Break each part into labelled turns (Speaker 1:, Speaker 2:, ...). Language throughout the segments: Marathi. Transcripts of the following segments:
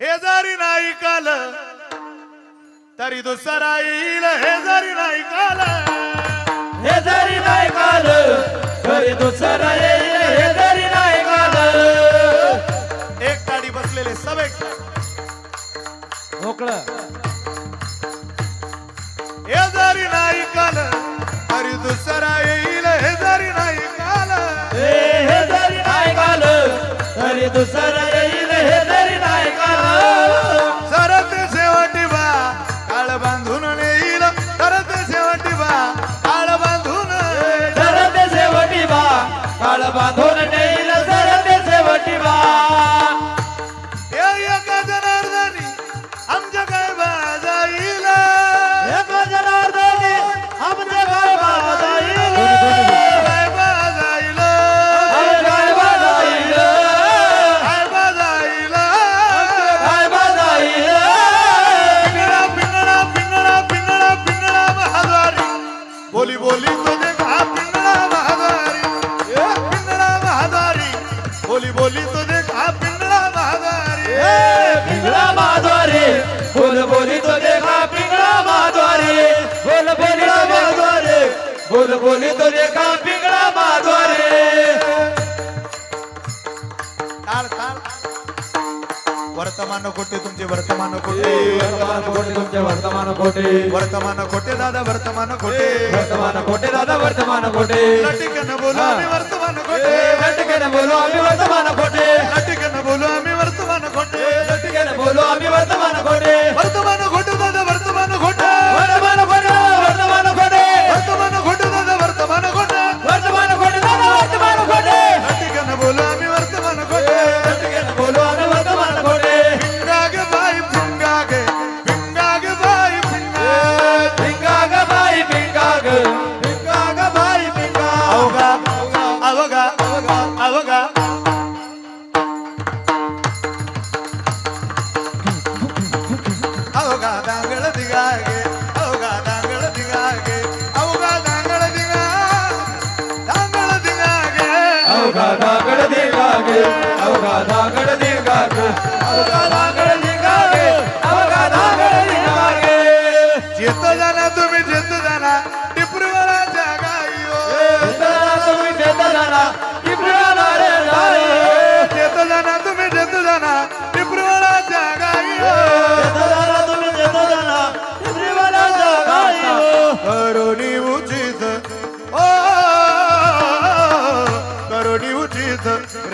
Speaker 1: हे जरी नाही काल तरी दुसरा येईल हे जरी नाही काल
Speaker 2: हे जरी नाही काल तरी दुसरा येईल हे जरी नाही काल
Speaker 1: एक गाडी बसलेले सवे
Speaker 2: मोकळ.
Speaker 1: हे जरी नाही काल तरी दुसरा येईल हे जरी नाही काल
Speaker 2: हे जरी नाही काल तरी दुसरा
Speaker 1: কাল বাঁধন बोल बोली
Speaker 2: तो पिंगळा
Speaker 1: माधोरे वर्तमान खोटे तुमचे वर्तमान कोटे
Speaker 2: वर्तमान कोटे तुमचे वर्तमान कोटे
Speaker 1: वर्तमान कोटे दादा वर्तमान कोटे
Speaker 2: वर्तमान खोटे दादा वर्तमान कोटे
Speaker 1: लटिकन बोलो आम्ही वर्तमान कोटे
Speaker 2: लटिकन बोलो आम्ही वर्तमान कोटे
Speaker 1: लटिकन बोलो आम्ही वर्तमान कोटे
Speaker 2: लटिकन बोलो आम्ही वर्तमान कोटे Gada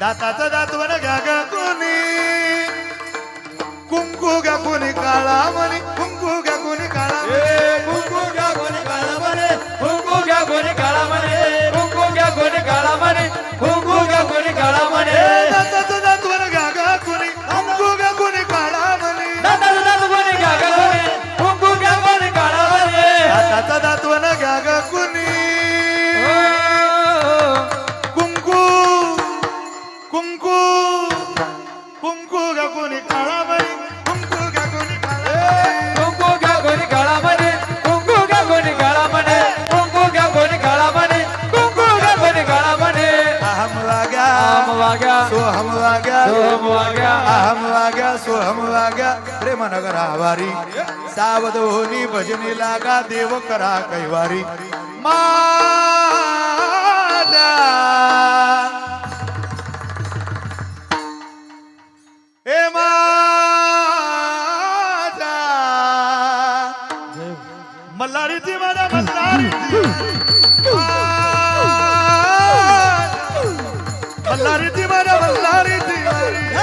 Speaker 1: दाताचा दातवन घ्या ग कोणी. कुंकू घ्या कोणी काळा म्हणी हम वाग्या सोहम वाग्या अहम वाग्या सोहम वाग्या प्रेम नगर आवारी सावद होनी भजनी लागा देव करा कैवारी। मल्लारी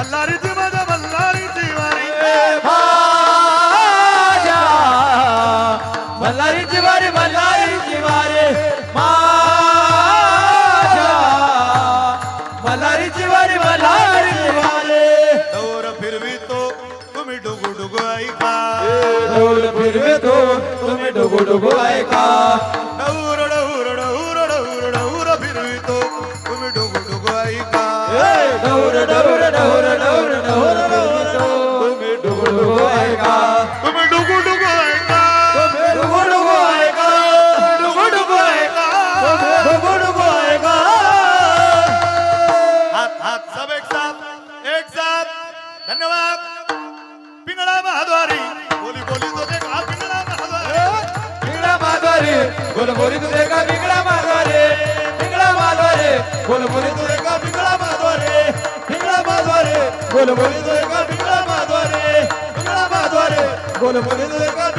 Speaker 1: मल्हारीची माझ्या मल्हारीची
Speaker 2: वारी. माझ्या मल्हारीची वारी मल्हारीची वारी.
Speaker 1: माझ्या मल्हारीची वारी मल्हारीची वारी. दौर फिरवितो तुम्ही डुगू डुगू ऐका
Speaker 2: ढोल फिरवितो तुम्ही डुगू डुगू ऐका. माधवारी बोल बोली तुझे का पिंगळा माधवारी पिंगळा माधवारी बोल बोली तुझे का पिंगळा माधवारी पिंगळा माधवारी बोल बोली तुझे का पिंगळा माधवारी बिगडा माधवारी रे. बोली तुझे का